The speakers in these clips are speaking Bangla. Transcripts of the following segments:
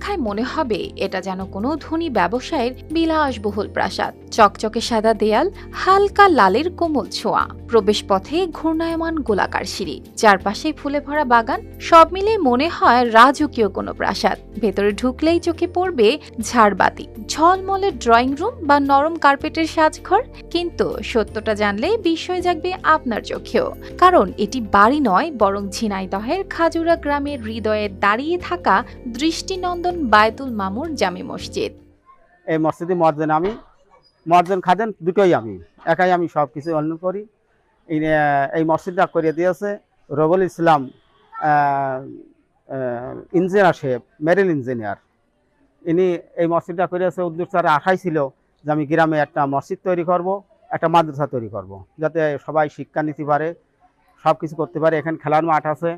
দেখায় মনে হবে এটা যেন কোনো ধনী ব্যবসায়ের বিলাসবহুল প্রাসাদ। চকচকে সাদা দেয়াল, হালকা লালের কোমল ছোঁয়া। প্রবেশপথে ঘূর্ণায়মান গোলাকার সিঁড়ি। চারপাশে ফুলে ভরা বাগান, সব মিলে মনে হয় রাজকীয় কোনো প্রাসাদ। ভেতরে ঢুকলেই চোখে পড়বে ঝাড়বাতি। ঝলমলের ড্রয়িং রুম বা নরম কার্পেটের সাজঘর। কিন্তু সত্যটা জানলে বিস্ময় জাগবে আপনার চোখেও। কারণ এটি বাড়ি নয়, বরং ঝিনাইদহের খাজুরা গ্রামের হৃদয়ে দাঁড়িয়ে থাকা দৃষ্টিনন্দন বায়তুল মামুর জামে মসজিদ। এই মসজিদে মর্জেন আমি মর্জেন খাদেন দুটোই আমি। একাই আমি সব কিছু অন্য করি। এই মসজিদটা করে দিয়েছে রবুল ইসলাম ইঞ্জিনিয়ার সাহেব, মেরিল ইঞ্জিনিয়ার। ইনি এই মসজিদটা করেছে উদ্যোগ আশাই ছিল যে আমি গ্রামে একটা মসজিদ তৈরি করব, একটা মাদ্রাসা তৈরি করব, যাতে সবাই শিক্ষা নিতে পারে সব কিছু করতে পারে। এখানে খেলার মাঠ আছে,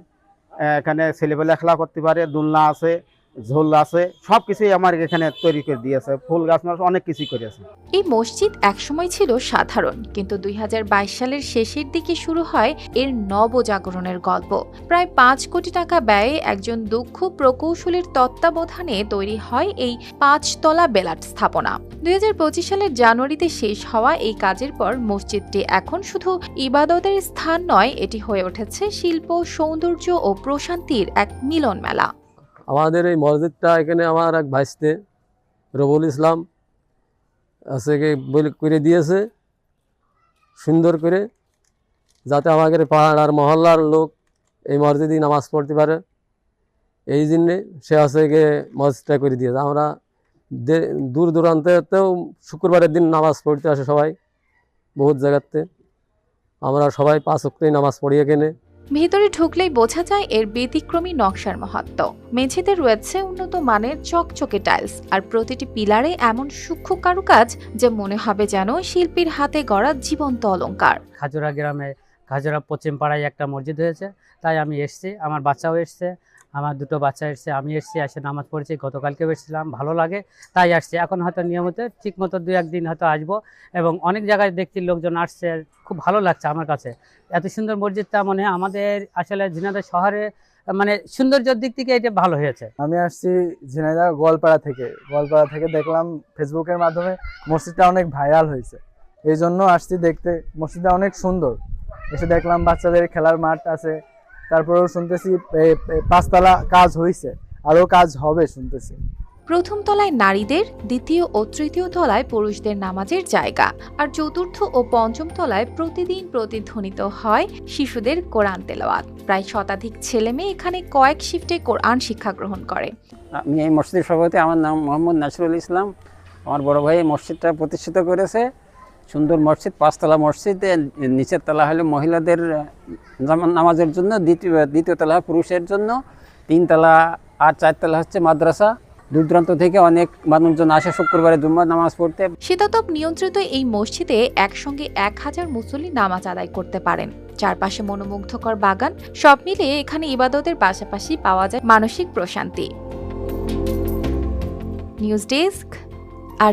এখানে ছেলেবেলা খেলা করতে পারে, দোলনা আছে ঝোল আছে সব কিছুই আমার এখানে তৈরি করে দিয়েছে, ফুল গাছ অনেক কিছুই করেছে এই মসজিদ একসময় ছিল সাধারণ, কিন্তু দুই হাজার বাইশ সালের শেষের দিকে শুরু হয় এর নবজাগরণের গল্প। প্রায় পাঁচ কোটি টাকা ব্যয়ে একজন দক্ষ প্রকৌশলীর তত্ত্বাবধানে তৈরি হয় এই পাঁচতলা বেলাট স্থাপনা। দুই হাজার পঁচিশ সালের জানুয়ারিতে শেষ হওয়া এই কাজের পর মসজিদটি এখন শুধু ইবাদতের স্থান নয়, এটি হয়ে উঠেছে শিল্প, সৌন্দর্য ও প্রশান্তির এক মিলন মেলা আমাদের এই মসজিদটা এখানে আমার এক ভাইস্তে, রবুল ইসলাম আছে করে দিয়েছে, সুন্দর করে, যাতে আমাদের পাহাড় আর মহল্লার লোক এই মসজিদে নামাজ পড়তে পারে। এই জন্যে সে আছে গিয়ে মসজিদটা করে দিয়েছে। আমরা দূর দূরান্তেতেও শুক্রবারের দিন নামাজ পড়তে আসে সবাই, বহুত জায়গাতে। আমরা সবাই পাঁচ অক্টেই নামাজ পড়ি এখানে। ভেতরে ঢুকলেই বোঝা যায় এর ব্যতিক্রমী নকশার মহত্ব। মেঝেতে রয়েছে উন্নত মানের চকচকে টাইলস, আর প্রতিটি পিলারে এমন সূক্ষ্ম কারুকাজ যে মনে হবে যেন শিল্পীর হাতে গড়া জীবন্ত অলঙ্কার খাজুরা গ্রামে, খাজুরা পশ্চিম পাড়ায় একটা মসজিদ হয়েছে, তাই আমি এসছি, আমার বাচ্চাও এসছে আমার দুটো বাচ্চা এসছে, আমি এসছি, এসে নামাজ পড়েছি, গতকালকেও এসেছিলাম, ভালো লাগে, তাই আসছি। এখন হয়তো নিয়মিত ঠিক মতো দু একদিন হয়তো আসব এবং অনেক জায়গায় দেখছি লোকজন আসছে, খুব ভালো লাগছে আমার কাছে। এত সুন্দর মসজিদটা মনে আমাদের আসলে ঝিনাইদহ শহরে মানে সৌন্দর্যের দিক থেকে এটা ভালো হয়েছে। আমি আসছি ঝিনাইদহ গোয়ালপাড়া থেকে। গোয়ালপাড়া থেকে দেখলাম ফেসবুকের মাধ্যমে মসজিদটা অনেক ভাইরাল হয়েছে। এই জন্য আসছি দেখতে। মসজিদটা অনেক সুন্দর। এসে দেখলাম বাচ্চাদের খেলার মাঠ আছে। তারপরেও শুনতেছি পাঁচতলা কাজ হয়েছে আরও কাজ হবে শুনতেছি। প্রথম তলায় নারীদের দ্বিতীয় ও তৃতীয় তলায় পুরুষদের নামাজের জায়গা আর চতুর্থ ও পঞ্চম তলায় প্রতিদিন প্রতিধ্বনিত হয় শিশুদের কোরআন তেলাওয়াত। প্রায় শতাধিক ছেলে মেয়ে এখানে কয়েক শিফটে কোরআন শিক্ষা গ্রহণ করে। আমি এই মসজিদের সভাপতি আমার নাম মোহাম্মদ নাসিরুল ইসলাম। আমার বড় ভাই এই মসজিদটা প্রতিষ্ঠিত করেছে। সুন্দর মসজিদ, পাঁচতলা মসজিদ, নিচের তলা হলো মহিলাদের নামাজের জন্য, দ্বিতীয় দ্বিতীয় তলা পুরুষের জন্য, তিনতলা আর চারতলা হচ্ছে মাদ্রাসা। দূর দূরান্ত থেকে অনেক মানুষজন আসে শুক্রবারে জুম্মার নামাজ পড়তে। শীতাতপ নিয়ন্ত্রিত এই মসজিদে একসঙ্গে এক হাজার মুসল্লি নামাজ আদায় করতে পারেন। চারপাশে মনোমুগ্ধকর বাগান, সব মিলিয়ে এখানে ইবাদতের পাশাপাশি পাওয়া যায় মানসিক প্রশান্তি। নিউজ ডেস্ক আর